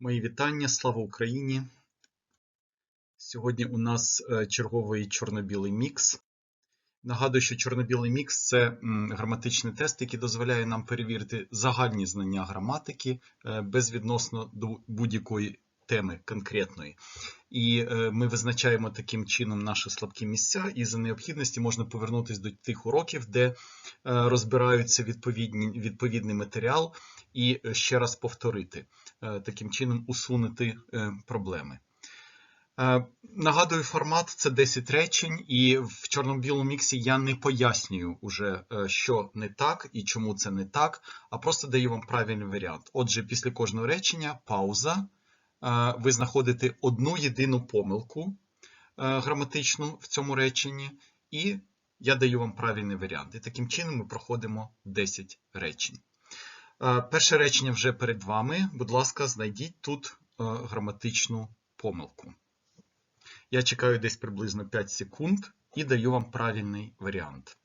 Мої вітання, слава Україні! Сьогодні у нас е, черговий чорно-білий мікс. Нагадую, що чорно-білий мікс це граматичний тест, який дозволяє нам перевірити загальні знання граматики е, безвідносно до будь-якої теми конкретної. І е, ми визначаємо таким чином наші слабкі місця, і за необхідності можна повернутися до тих уроків, де е, розбираються відповідні, відповідний матеріал, і е, ще раз повторити, таким чином усунути проблеми. Нагадую, формат це 10 речень, і в чорно-білому міксі я не пояснюю уже, що не так і чому це не так, а просто даю вам правильний варіант. Отже, після кожного речення пауза. Ви знаходите одну єдину помилку е, граматичну в цьому реченні, і я даю вам правильний варіант. І таким чином ми проходимо 10 речень. Е, Перше речення вже перед вами. Будь ласка, знайдіть тут е, граматичну помилку. Я чекаю десь приблизно 5 секунд і даю вам правильний варіант.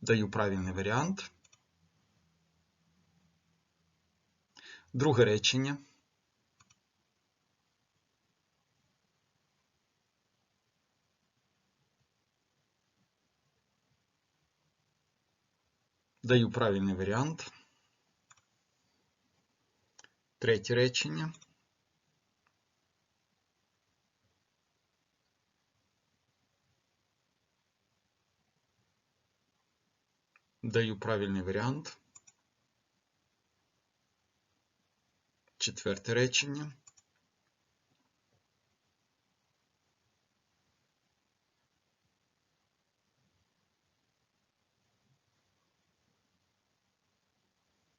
Даю правильний варіант. Друге речення. Даю правильний варіант. Третє речення. Даю правильний варіант. Четверте речення.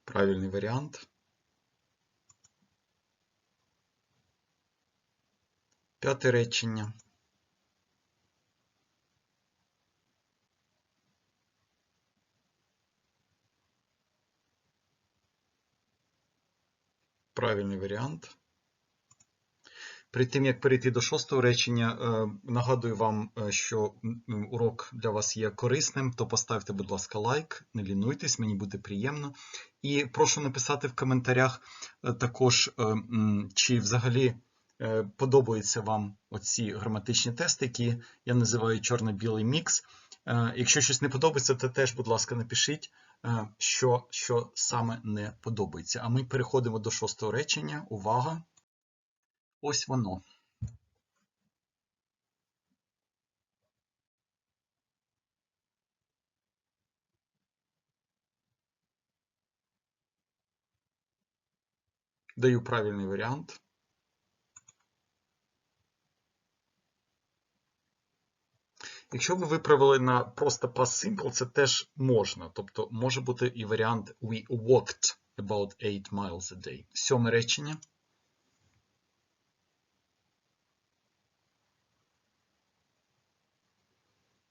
Правильний варіант. П'яте речення. Правильний варіант. Перед тим, як перейти до шостого речення, е, нагадую вам, е, що урок для вас є корисним, то поставте, будь ласка, лайк, не лінуйтесь, мені буде приємно. І прошу написати в коментарях е, також, чи взагалі подобаються вам оці граматичні тести, які я називаю чорно-білий мікс. Е, Якщо щось не подобається, то теж, будь ласка, напишіть, е, що, що саме не подобається. А ми переходимо до шостого речення. Увага! Ось воно. Даю правильний варіант. Якщо ви виправили на просто past simple, це теж можна. Тобто може бути і варіант We walked about 8 miles a day. Сьоме речення.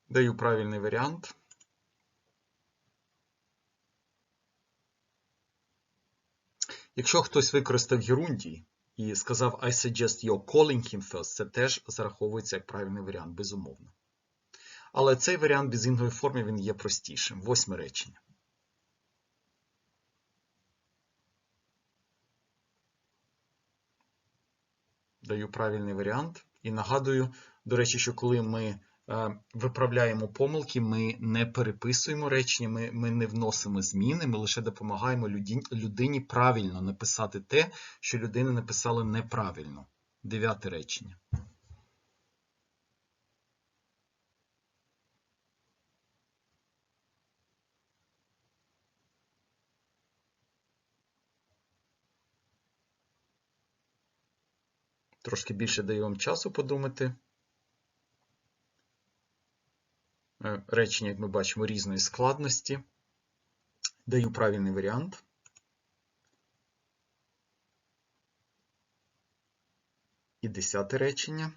Даю правильний варіант. Якщо хтось використав Герундій і сказав I suggest you're calling him first, це теж зараховується як правильний варіант, безумовно. Але цей варіант без інгової форми він є простішим. Восьме речення. Даю правильний варіант. І нагадую, до речі, що коли ми е, виправляємо помилки, ми не переписуємо речення, ми, ми не вносимо зміни, ми лише допомагаємо людині правильно написати те, що людина написала неправильно. Дев'яте речення. Трошки більше даю вам часу подумати. Е, Речення, як ми бачимо, різної складності. Даю правильний варіант. І десяте речення.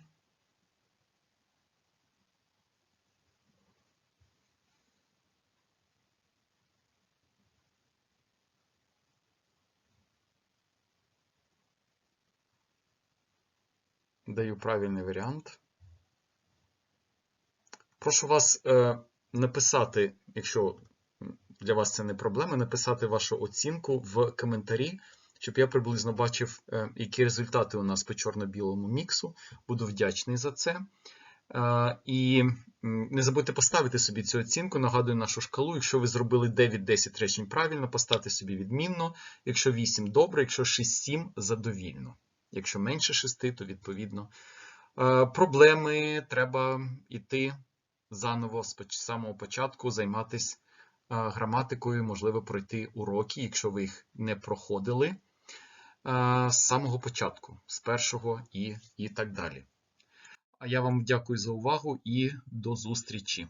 Даю правильний варіант. Прошу вас е, написати, якщо для вас це не проблема, написати вашу оцінку в коментарі, щоб я приблизно бачив, е, які результати у нас по чорно-білому міксу. Буду вдячний за це. Е, І не забудьте поставити собі цю оцінку. Нагадую нашу шкалу. Якщо ви зробили 9-10 речень правильно, поставте собі відмінно. Якщо 8 добре, якщо 6-7 задовільно. Якщо менше 6, то відповідно е, проблеми треба йти заново з самого початку, займатися граматикою, можливо, пройти уроки, якщо ви їх не проходили е, з самого початку, з першого і, і так далі. А я вам дякую за увагу і до зустрічі!